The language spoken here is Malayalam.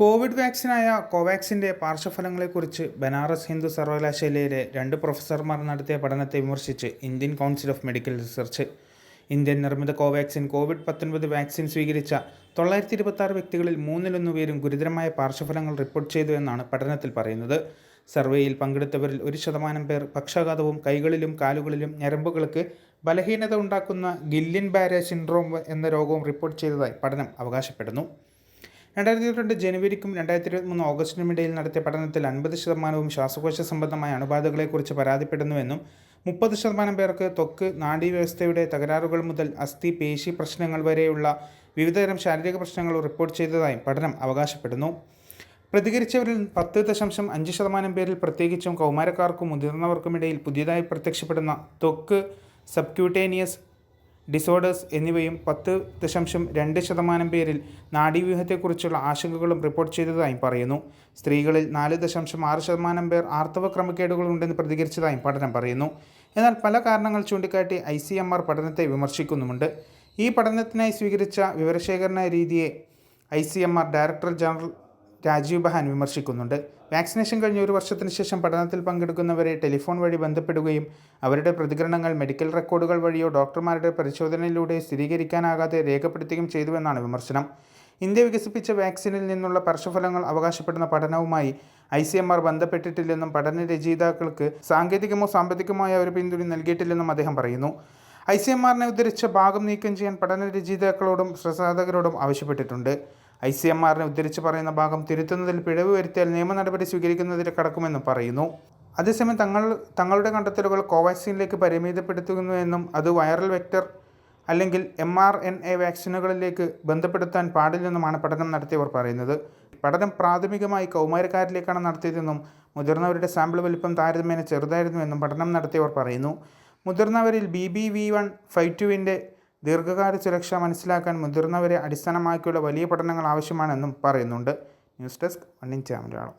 കോവിഡ് വാക്സിനായ കോവാക്സിന്റെ പാർശ്വഫലങ്ങളെക്കുറിച്ച് ബനാറസ് ഹിന്ദു സർവകലാശാലയിലെ രണ്ട് പ്രൊഫസർമാർ നടത്തിയ പഠനത്തെ വിമർശിച്ച് Indian council of medical research. Indian നിർമ്മിത കോവാക്സിൻ കോവിഡ് പത്തൊൻപത് വാക്സിൻ സ്വീകരിച്ച തൊള്ളായിരത്തി ഇരുപത്തി വ്യക്തികളിൽ മൂന്നിലൊന്നു പേരും ഗുരുതരമായ പാർശ്വഫലങ്ങൾ റിപ്പോർട്ട് ചെയ്തു എന്നാണ് പഠനത്തിൽ പറയുന്നത്. സർവേയിൽ പങ്കെടുത്തവരിൽ ഒരു ശതമാനം പേർ പക്ഷാഘാതവും കൈകളിലും കാലുകളിലും ഞരമ്പുകൾക്ക് ബലഹീനത ഉണ്ടാക്കുന്ന ഗില്ലിൻ ബാരെ സിൻഡ്രോം എന്ന രോഗവും റിപ്പോർട്ട് ചെയ്തതായി പഠനം അവകാശപ്പെടുന്നു. രണ്ടായിരത്തി ഇരുപത്തിരണ്ട് ജനുവരിക്കും രണ്ടായിരത്തി ഇരുപത്തിമൂന്ന് ഓഗസ്റ്റിനും ഇടയിൽ നടത്തിയ പഠനത്തിൽ അൻപത് ശതമാനവും ശ്വാസകോശ സംബന്ധമായ അണുബാധകളെക്കുറിച്ച് പരാതിപ്പെടുന്നുവെന്നും മുപ്പത് ശതമാനം പേർക്ക് ത്വക്ക് നാഡീവ്യവസ്ഥയുടെ തകരാറുകൾ മുതൽ അസ്ഥി പേശി പ്രശ്നങ്ങൾ വരെയുള്ള വിവിധതരം ശാരീരിക പ്രശ്നങ്ങൾ റിപ്പോർട്ട് ചെയ്തതായും പഠനം അവകാശപ്പെടുന്നു. പ്രതികരിച്ചവരിൽ പത്ത് ദശാംശം അഞ്ച് ശതമാനം പേരിൽ പ്രത്യേകിച്ചും കൗമാരക്കാർക്കും മുതിർന്നവർക്കുമിടയിൽ പുതിയതായി പ്രത്യക്ഷപ്പെടുന്ന തൊക്ക് സബ്ക്യൂട്ടേനിയസ് ഡിസോർഡേഴ്സ് എന്നിവയും പത്ത് ദശാംശം രണ്ട് ശതമാനം പേരിൽ നാഡീവ്യൂഹത്തെക്കുറിച്ചുള്ള ആശങ്കകളും റിപ്പോർട്ട് ചെയ്തതായും പറയുന്നു. സ്ത്രീകളിൽ നാല് ദശാംശം ആറ് ശതമാനം പേർ ആർത്തവ ക്രമക്കേടുകളുണ്ടെന്ന് പ്രതികരിച്ചതായും പഠനം പറയുന്നു. എന്നാൽ പല കാരണങ്ങൾ ചൂണ്ടിക്കാട്ടി ഐ സി എം ആർ പഠനത്തെ വിമർശിക്കുന്നുമുണ്ട്. ഈ പഠനത്തിനായി സ്വീകരിച്ച വിവരശേഖരണ രീതിയെ I C M R director general Rajeev Bahan വിമർശിക്കുന്നുണ്ട്. Vaccination കഴിഞ്ഞ ഒരു വർഷത്തിന് ശേഷം പഠനത്തിൽ പങ്കെടുക്കുന്നവരെ ടെലിഫോൺ വഴി ബന്ധപ്പെടുകയും അവരുടെ പ്രതികരണങ്ങൾ മെഡിക്കൽ റെക്കോർഡുകൾ വഴിയോ ഡോക്ടർമാരുടെ പരിശോധനയിലൂടെ സ്ഥിരീകരിക്കാനാകാതെ രേഖപ്പെടുത്തുകയും ചെയ്തുവെന്നാണ് വിമർശനം. ഇന്ത്യ വികസിപ്പിച്ച വാക്സിനിൽ നിന്നുള്ള പാർശ്വഫലങ്ങൾ അവകാശപ്പെടുന്ന പഠനവുമായി ഐ സി എം ആർ ബന്ധപ്പെട്ടിട്ടില്ലെന്നും പഠന രചയിതാക്കൾക്ക് സാങ്കേതികമോ സാമ്പത്തികമായ ഒരു പിന്തുണ നൽകിയിട്ടില്ലെന്നും അദ്ദേഹം പറയുന്നു. ഐ സി എം ആറിനെ ഉദ്ധരിച്ച ഭാഗം നീക്കം ചെയ്യാൻ പഠന രചയിതാക്കളോടും പ്രസാധകരോടും ആവശ്യപ്പെട്ടിട്ടുണ്ട്. ഐ സി എം ആറിനെ ഉദ്ധരിച്ച് പറയുന്ന ഭാഗം തിരുത്തുന്നതിൽ പിഴവ് വരുത്തിയാൽ നിയമ നടപടി സ്വീകരിക്കുന്നതിൽ കടക്കുമെന്നും പറയുന്നു. അതേസമയം തങ്ങൾ തങ്ങളുടെ കണ്ടെത്തലുകൾ കോവാക്സിനിലേക്ക് പരിമിതപ്പെടുത്തുന്നുവെന്നും അത് വൈറൽ വെക്റ്റർ അല്ലെങ്കിൽ എം ആർ എൻ എ വാക്സിനുകളിലേക്ക് ബന്ധപ്പെടുത്താൻ പാടില്ലെന്നുമാണ് പഠനം നടത്തിയവർ പറയുന്നത്. പഠനം പ്രാഥമികമായി കൗമാരക്കാരിലേക്കാണ് നടത്തിയതെന്നും മുതിർന്നവരുടെ സാമ്പിൾ വലിപ്പം താരതമ്യേന ചെറുതായിരുന്നുവെന്നും പഠനം നടത്തിയവർ പറയുന്നു. മുതിർന്നവരിൽ B B V one five ടുവിന്റെ ദീർഘകാല സുരക്ഷ മനസ്സിലാക്കാൻ മുതിർന്നവരെ അടിസ്ഥാനമാക്കിയുള്ള വലിയ പഠനങ്ങൾ ആവശ്യമാണെന്നും പറയുന്നുണ്ട്. ന്യൂസ് ഡെസ്ക് മണ്ണിൻ ചാമരാളം